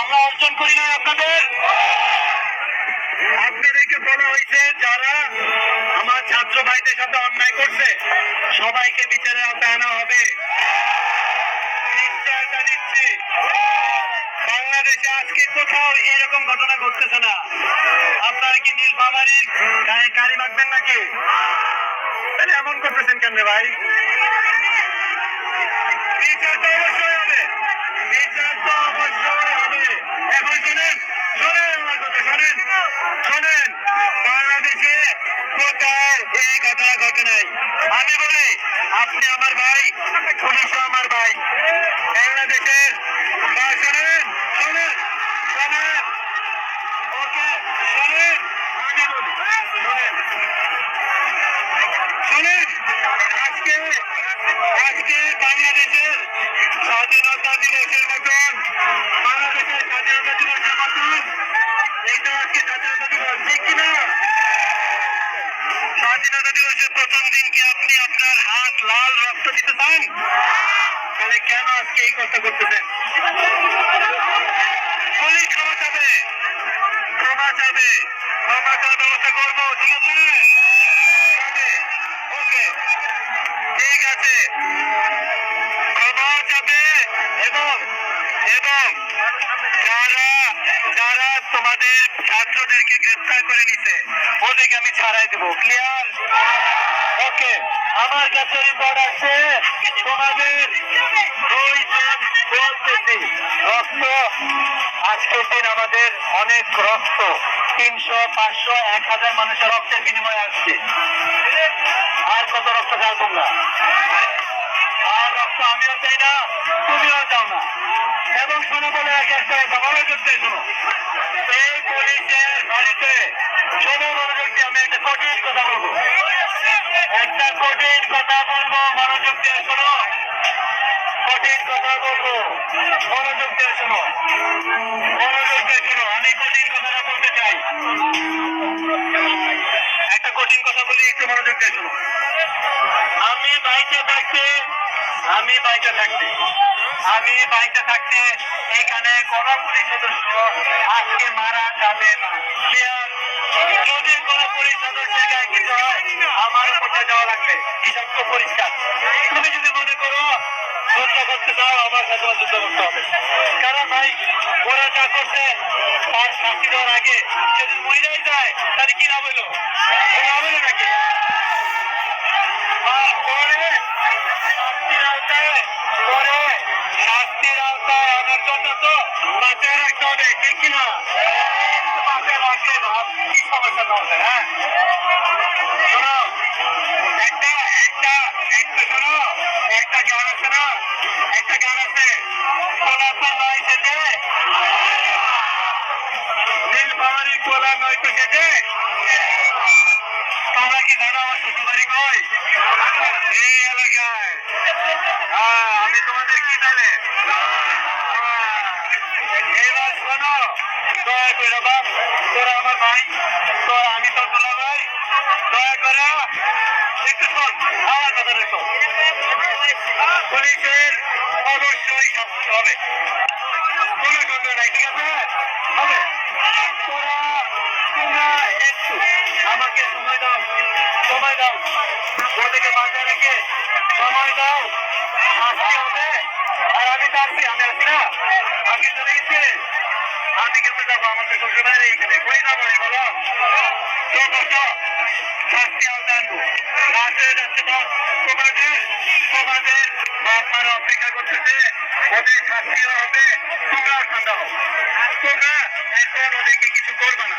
আমরা অর্জন করি না আপনাদের। আপনাদেরকে বলা হয়েছে, যারা আমার ছাত্র ভাইদের সাথে অন্যায় করছে, সবাইকে বিচারের আওতায় আনা হবে। বাংলাদেশে আজকে কোথাও এরকম ঘটনা ঘটতেছে না। আপনারা কি নীলফামারীর গায়ে কালি মাখবেন নাকি? তাহলে এমন করতেছেন কেন ভাই বিচার তো অবশ্যই হবে বিচার তো অবশ্যই হবে এখন শুনেন শোনেন আমার কথা শোনেন শোনেন বাংলাদেশে কোথাও এই ঘটনা নাই। আমি বলি আপনি আমার ভাই, পুলিশও আমার ভাই। আজকে আজকে বাংলাদেশের স্বাধীনতা দিবসের মতন, বাংলাদেশের স্বাধীনতা দিবসের মতন এটা আজকে স্বাধীনতা দিবস ঠিক কিনা প্রথম দিন কি আপনি আপনার হাত লাল রক্ত দিতে চান? তাহলে কেন আজকে এই কথা করতেছেন ঠিক আছে? চাবে এবং এবং যারা যারা তোমাদের ছাত্রদেরকে গ্রেফতার করে নিছে, ওদেরকে আমি ছাড়াই দেবো। ক্লিয়ার ওকে আমার কাছে রিপোর্ট আছে তোমাদের রক্ত, আজকের দিন আমাদের অনেক রক্ত, তিনশো, পাঁচশো, এক হাজার মানুষের রক্তের বিনিময়ে আসছে। আর কত রক্ত চাও তোমরা? আর রক্ত আমিও চাই না, তুমিও এবং শোনো বলে এক একটা কথা করতে শোনো। এই পুলিশের বাড়িতে শোনো মনোযোগ দিয়ে, আমি একটা কঠিন কথা বলব। একটা কঠিন কথা বলব, মনোযোগ দিয়ে শোনো। কঠিন কথা বলব, মনোযোগ দিয়ে শোনো। মনোযোগ দিয়ে শোনো, আমি কঠিন কথাটা বলতে চাই। একটা কঠিন কথা বলি, একটু মনোযোগ দিয়ে শোনো। আমি বাইকে থাকতে আমি বাইকে থাকতে আমি বাইকে থাকতে এখানে কোন পুলিশ সদস্য আজকে মারা যাবে না। যদি কোন পুলিশ সদস্য গায়ে কিছু আমার উপরে যাওয়া লাগবে হিসাব পরিষ্কার। তুমি যদি মনে করো কারণ ভাই, ওরা যা করছে, তার শাস্তি দেওয়ার আগে যদি মহিলাই যায়, তাহলে কি হইল? নাম হইল নাকি? তোমরা কি জানো আমার শ্বশুরবাড়ি কই? এই এলাকায়। হ্যাঁ, আমি তোমাদের কি তাহলে এবার শোনো দয়া করে বাপ তোরা আমার ভাই তোরা আমি তোর ভাই দয়া করে আমার কথা রেখো পুলিশের অবশ্যই শাস্তি হবে। কোনো সন্দেহ নাই ঠিক আছে? হবে। তোরা তোমরা একটু আমাকে সময় দাও সময় দাও। ওদেরকে বাঁচায় রেখে সময় দাও। শাস্তি হবে, আর আমি চাচ্ছি, আমি আছি না। আমি চলে গেছি আমি কেমন যাব আমাকে শ্বশুর বাইরে এখানে। কই যাব রে, বলো? তো যাচ্ছে তো তোমাদের তোমাদের বাপ অপেক্ষা করতেছে। ওদের শাস্তিও হবে তোমরাও ঠান্ডা হও তোমরা এখন ওদেরকে কিছু করবে না।